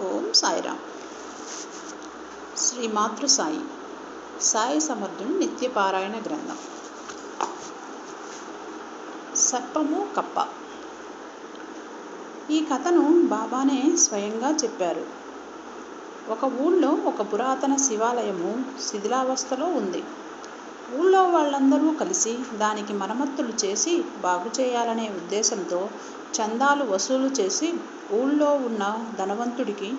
ఓం సాయిరామ్. శ్రీ మాతృ సాయి. సాయి సమర్థుని నిత్యపారాయణ గ్రంథం. సర్పము కప్ప. ఈ కథను బాబానే స్వయంగా చెప్పారు. ఒక ఊళ్ళో ఒక పురాతన శివాలయము శిథిలావస్థలో ఉంది. ఊళ్ళో వాళ్ళందరూ కలిసి దానికి మరమ్మతులు చేసి బాగు చేయాలనే ఉద్దేశంతో చందాలు వసూలు చేసి ఊళ్ళో ఉన్న ధనవంతుడికి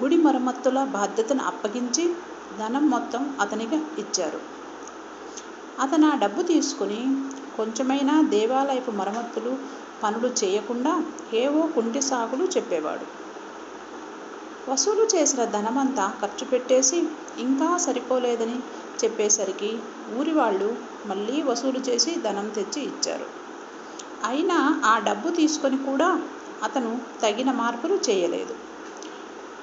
గుడి మరమ్మతుల బాధ్యతను అప్పగించి ధనం మొత్తం అతనికి ఇచ్చారు. అతను ఆ డబ్బు తీసుకుని కొంచెమైనా దేవాలయపు మరమ్మతులు పనులు చేయకుండా ఏవో కుంటి సాగులు చెప్పేవాడు. వసూలు చేసిన ధనమంతా ఖర్చు పెట్టేసి ఇంకా సరిపోలేదని చెప్పేసరికి ఊరి వాళ్ళు మళ్ళీ వసూలు చేసి ధనం తెచ్చి ఇచ్చారు. అయినా ఆ డబ్బు తీసుకొని కూడా అతను తగిన మార్పులు చేయలేదు.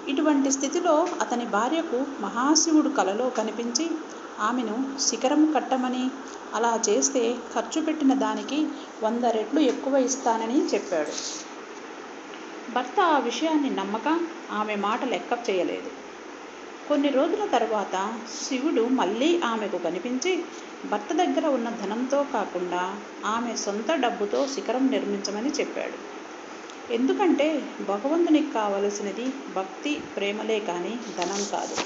ఇటువంటి స్థితిలో అతని భార్యకు మహాశివుడు కలలో కనిపించి ఆమెను శిఖరం కట్టమని అలా చేస్తే ఖర్చు పెట్టిన దానికి వంద రెట్లు ఎక్కువ ఇస్తానని చెప్పాడు. భర్త ఆ విషయాన్ని నమ్మక ఆమె మాట లెక్క చేయలేదు కొన్ని రోజుల తర్వాత శివుడు మళ్ళీ ఆమెకు కనిపించి భర్త దగ్గర ఉన్న ధనంతో కాకుండా ఆమె సొంత డబ్బుతో శిఖరం నిర్మించమని చెప్పాడు. ఎందుకంటే భగవంతునికి కావలసినది భక్తి ప్రేమలే కానీ ధనం కాదు.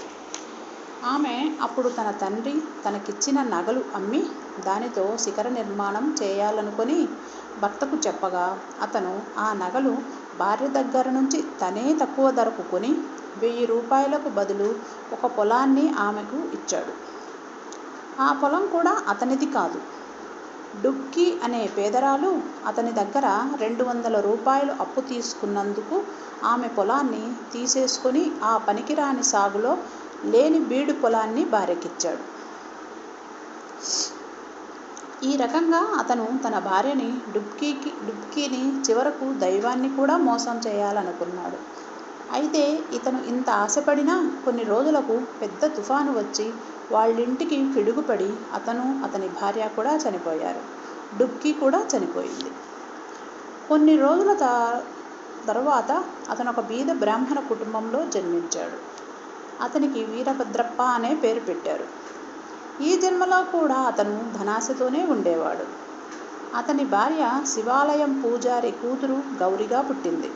ఆమె అప్పుడు తన తండ్రి తనకిచ్చిన నగలు అమ్మి దానితో శిఖర నిర్మాణం చేయాలనుకొని భర్తకు చెప్పగా అతను ఆ నగలు భార్య దగ్గర నుంచి తనే తక్కువ ధరకు కొని వెయ్యి రూపాయలకు బదులు ఒక పొలాన్ని ఆమెకు ఇచ్చాడు. ఆ పొలం కూడా అతనిది కాదు. డుక్కి అనే పేదరాలు అతని దగ్గర రెండు వందల రూపాయలు అప్పు తీసుకున్నందుకు ఆమె పొలాన్ని తీసేసుకొని ఆ పనికిరాని సాగులో లేని బీడు పొలాన్ని భార్యకిచ్చాడు. ఈ రకంగా అతను తన భార్యని డుబ్కీకి డుబ్కీని చివరకు దైవాన్ని కూడా మోసం చేయాలనుకున్నాడు. అయితే ఇతను ఇంత ఆశపడినా కొన్ని రోజులకు పెద్ద తుఫాను వచ్చి వాళ్ళింటికి పిడుగుపడి అతను అతని భార్య కూడా చనిపోయారు. డుక్కి కూడా చనిపోయింది. కొన్ని రోజుల తర్వాత అతను ఒక బీద బ్రాహ్మణ కుటుంబంలో జన్మించాడు. అతనికి వీరభద్రప్ప అనే పేరు పెట్టారు. ఈ జన్మలో కూడా అతను ధనాశతోనే ఉండేవాడు. అతని భార్య శివాలయం పూజారి కూతురు గౌరిగా పుట్టింది.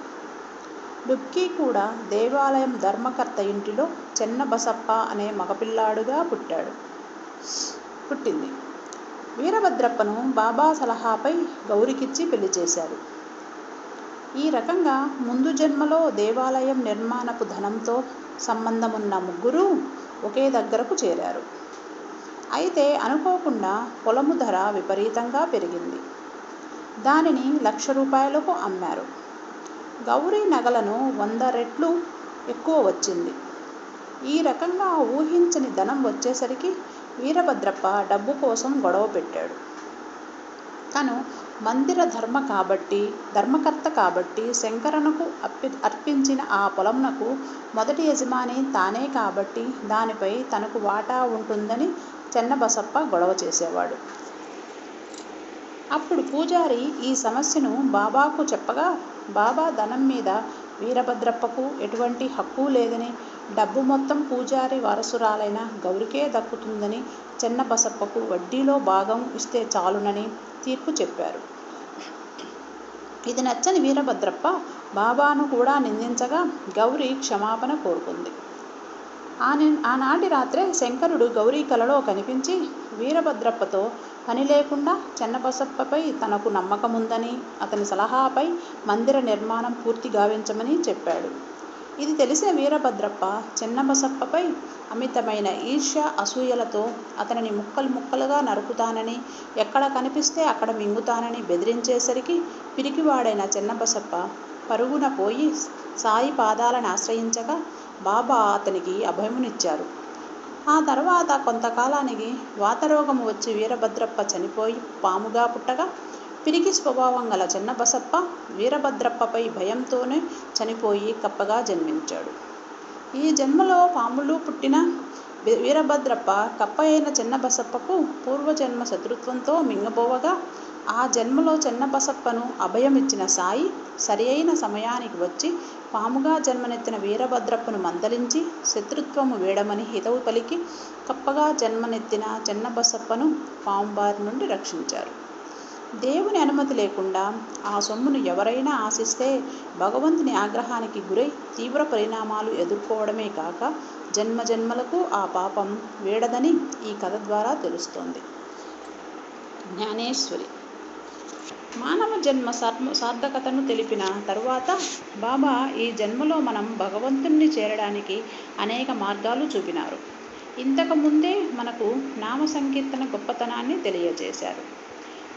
లుక్కీ కూడా దేవాలయం ధర్మకర్త ఇంటిలో చెన్న బసప్ప అనే మగపిల్లాడుగా పుట్టాడు. పుట్టింది. వీరభద్రప్పను బాబా సలహాపై గౌరికిచ్చి పెళ్ళి చేశారు. ఈ రకంగా ముందు జన్మలో దేవాలయం నిర్మాణపు ధనంతో సంబంధమున్న ముగ్గురు ఒకే దగ్గరకు చేరారు. అయితే అనుకోకుండా పొలము ధర విపరీతంగా పెరిగింది. దానిని లక్ష రూపాయలకు అమ్మారు. గౌరీ నగలను వంద రెట్లు ఎక్కువ వచ్చింది. ఈ రకంగా ఊహించని ధనం వచ్చేసరికి వీరభద్రప్ప డబ్బు కోసం గొడవ పెట్టాడు. తను మందిర ధర్మ కాబట్టి ధర్మకర్త కాబట్టి శంకరనకు అప్పి అర్పించిన ఆ పొలంనకు మొదటి యజమాని తానే కాబట్టి దానిపై తనకు వాటా ఉంటుందని చెన్నబసప్ప గొడవ చేసేవాడు. అప్పుడు పూజారి ఈ సమస్యను బాబాకు చెప్పగా బాబా ధనం మీద వీరభద్రప్పకు ఎటువంటి హక్కు లేదని డబ్బు మొత్తం పూజారి వారసురాలైన గౌరికే దక్కుతుందని చెన్నబసప్పకు వడ్డీలో భాగం ఇస్తే చాలునని తీర్పు చెప్పారు. ఇది నచ్చని వీరభద్రప్ప బాబాను కూడా నిందించగా గౌరి క్షమాపణ కోరుకుంది. ఆని ఆనాటి రాత్రే శంకరుడు గౌరీ కలలో కనిపించి వీరభద్రప్పతో పని లేకుండా చెన్నబసప్పపై తనకు నమ్మకముందని అతని సలహాపై మందిర నిర్మాణం పూర్తి గావించమని చెప్పాడు. ఇది తెలిసిన వీరభద్రప్ప చెన్నబసప్పపై అమితమైన ఈర్ష్య అసూయలతో అతనిని ముక్కలు ముక్కలుగా నరుకుతానని ఎక్కడ కనిపిస్తే అక్కడ మింగుతానని బెదిరించేసరికి పిరికివాడైన చెన్నబసప్ప పరుగున పోయి సాయి పాదాలను ఆశ్రయించగా బాబా అతనికి అభయమునిచ్చారు. ఆ తర్వాత కొంతకాలానికి వాతరోగం వచ్చి వీరభద్రప్ప చనిపోయి పాముగా పుట్టగా పిరికి స్వభావం గల చెన్నబసప్ప వీరభద్రప్పపై భయంతోనే చనిపోయి కప్పగా జన్మించాడు. ఈ జన్మలో పాములు పుట్టిన వీరభద్రప్ప కప్ప అయిన చెన్నబసప్పకు పూర్వజన్మ శత్రుత్వంతో మింగబోవగా ఆ జన్మలో చిన్నబసప్పను అభయమిచ్చిన సాయి సరి అయిన సమయానికి వచ్చి పాముగా జన్మనెత్తిన వీరభద్రప్పను మందలించి శత్రుత్వము వేడమని హితవు పలికి కప్పగా జన్మనెత్తిన చెన్నబసప్పను పాము నుండి రక్షించారు. దేవుని అనుమతి లేకుండా ఆ సొమ్మును ఎవరైనా ఆశిస్తే భగవంతుని ఆగ్రహానికి గురై తీవ్ర పరిణామాలు ఎదుర్కోవడమే కాక జన్మ జన్మలకు ఆ పాపం వేడదని ఈ కథ ద్వారా తెలుస్తోంది. జ్ఞానేశ్వరి మానవ జన్మ సార్థ సార్థకతను తెలిపిన తరువాత బాబా ఈ జన్మలో మనం భగవంతుణ్ణి చేరడానికి అనేక మార్గాలు చూపినారు. ఇంతకుముందే మనకు నామ సంకీర్తన గొప్పతనాన్ని తెలియజేశారు.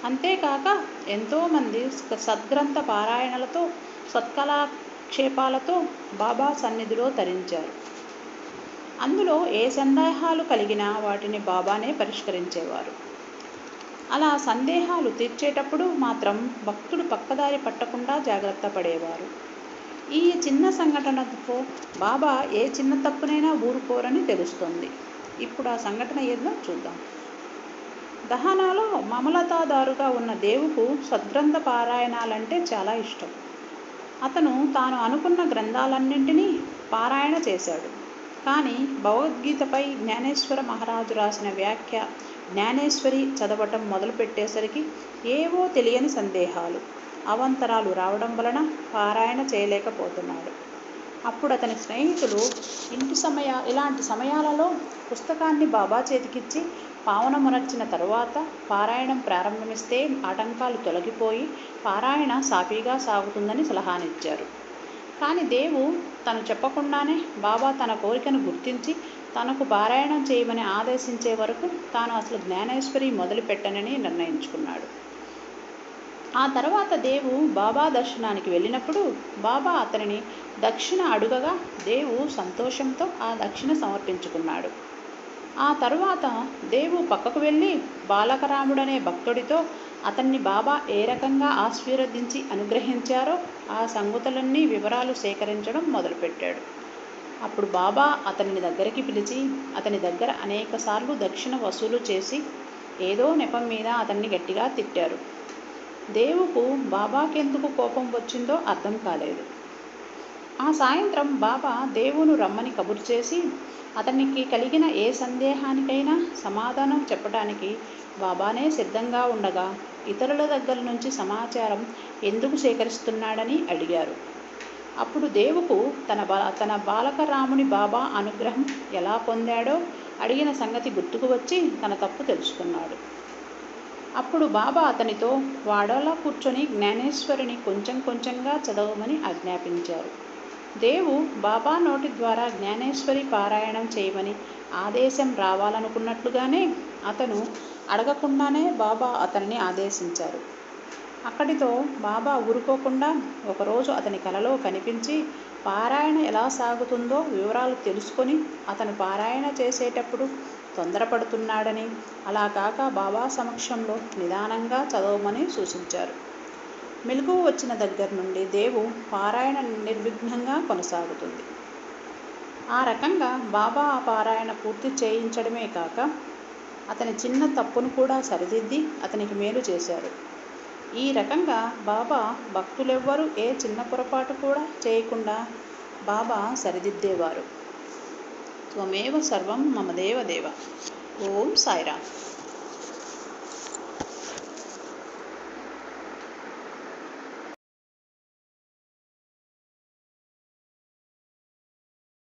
అంతేకాక ఎంతోమంది సద్గ్రంథ పారాయణలతో సత్కళాక్షేపాలతో బాబా సన్నిధిలో తరించారు. అందులో ఏ సందేహాలు కలిగినా వాటిని బాబానే పరిష్కరించేవారు. అలా సందేహాలు తీర్చేటప్పుడు మాత్రం భక్తుడు పక్కదారి పట్టకుండా జాగ్రత్త పడేవారు. ఈ చిన్న సంఘటనతో బాబా ఏ చిన్న తప్పునైనా ఊరుకోరని తెలుస్తుంది. ఇప్పుడు ఆ సంఘటన ఏదో చూద్దాం. దహనాలో మమలతాదారుగా ఉన్న దేవుకు సద్గ్రంథ పారాయణాలంటే చాలా ఇష్టం. అతను తాను అనుకున్న గ్రంథాలన్నింటినీ పారాయణ చేశాడు. కానీ భగవద్గీతపై జ్ఞానేశ్వర మహారాజు రాసిన వ్యాఖ్య జ్ఞానేశ్వరి చదవటం మొదలుపెట్టేసరికి ఏవో తెలియని సందేహాలు. అవంతరాలు రావడం వలన పారాయణ చేయలేకపోతున్నాడు. అప్పుడు అతని స్నేహితులు ఇంటి సమయ ఇలాంటి సమయాలలో పుస్తకాన్ని బాబా చేతికిచ్చి పావనమునర్చిన తరువాత పారాయణం ప్రారంభమిస్తే ఆటంకాలు తొలగిపోయి పారాయణ సాఫీగా సాగుతుందని సలహానిచ్చారు. కానీ దేవు తను చెప్పకుండానే బాబా తన కోరికను గుర్తించి తనకు పారాయణం చేయమని ఆదేశించే వరకు తాను అసలు జ్ఞానేశ్వరి మొదలుపెట్టనని నిర్ణయించుకున్నాడు. ఆ తర్వాత దేవు బాబా దర్శనానికి వెళ్ళినప్పుడు బాబా అతనిని దక్షిణ అడుగగా దేవు సంతోషంతో ఆ దక్షిణ సమర్పించుకున్నాడు. ఆ తరువాత దేవు పక్కకు వెళ్ళి బాలకరాముడనే భక్తుడితో అతన్ని బాబా ఏ రకంగా ఆశీర్వదించి అనుగ్రహించారో ఆ సంగతులన్నీ వివరాలు సేకరించడం మొదలుపెట్టాడు. అప్పుడు బాబా అతనిని దగ్గరికి పిలిచి అతని దగ్గర అనేకసార్లు దక్షిణ వసూలు చేసి ఏదో నెపం మీద అతన్ని గట్టిగా తిట్టారు. దేవుకు బాబాకెందుకు కోపం వచ్చిందో అర్థం కాలేదు. ఆ సాయంత్రం బాబా దేవును రమ్మని కబురు చేసి అతనికి కలిగిన ఏ సందేహానికైనా సమాధానం చెప్పడానికి బాబానే సిద్ధంగా ఉండగా ఇతరుల దగ్గర నుంచి సమాచారం ఎందుకు సేకరిస్తున్నాడని అడిగారు. అప్పుడు దేవుకు తన బా తన బాలకరాముని బాబా అనుగ్రహం ఎలా పొందాడో అడిగిన సంగతి గుర్తుకు వచ్చి తన తప్పు తెలుసుకున్నాడు. అప్పుడు బాబా అతనితో వాడలా కూర్చొని జ్ఞానేశ్వరిని కొంచెం కొంచెంగా చదవమని ఆజ్ఞాపించారు. దేవు బాబా నోటి ద్వారా జ్ఞానేశ్వరి పారాయణం చేయమని ఆదేశం రావాలనుకున్నట్లుగానే అతను అడగకుండానే బాబా అతన్ని ఆదేశించారు. అక్కడితో బాబా ఊరుకోకుండా ఒకరోజు అతని కలలో కనిపించి పారాయణ ఎలా సాగుతుందో వివరాలు తెలుసుకొని అతను పారాయణ చేసేటప్పుడు తొందరపడుతున్నాడని అలా కాక బాబా సమక్షంలో నిదానంగా చదవమని సూచించారు. మెలకువ వచ్చిన దగ్గర నుండి దేవు పారాయణ నిర్విఘ్నంగా కొనసాగుతుంది. ఆ రకంగా బాబా ఆ పారాయణ పూర్తి చేయించడమే కాక అతని చిన్న తప్పును కూడా సరిదిద్ది అతనికి మేలు చేశారు. ఈ రకంగా బాబా భక్తులెవ్వరూ ఏ చిన్న పొరపాటు కూడా చేయకుండా బాబా సరిదిద్దేవారు. త్వమేవ సర్వం మమ దేవ దేవ. ఓం సాయిరామ్.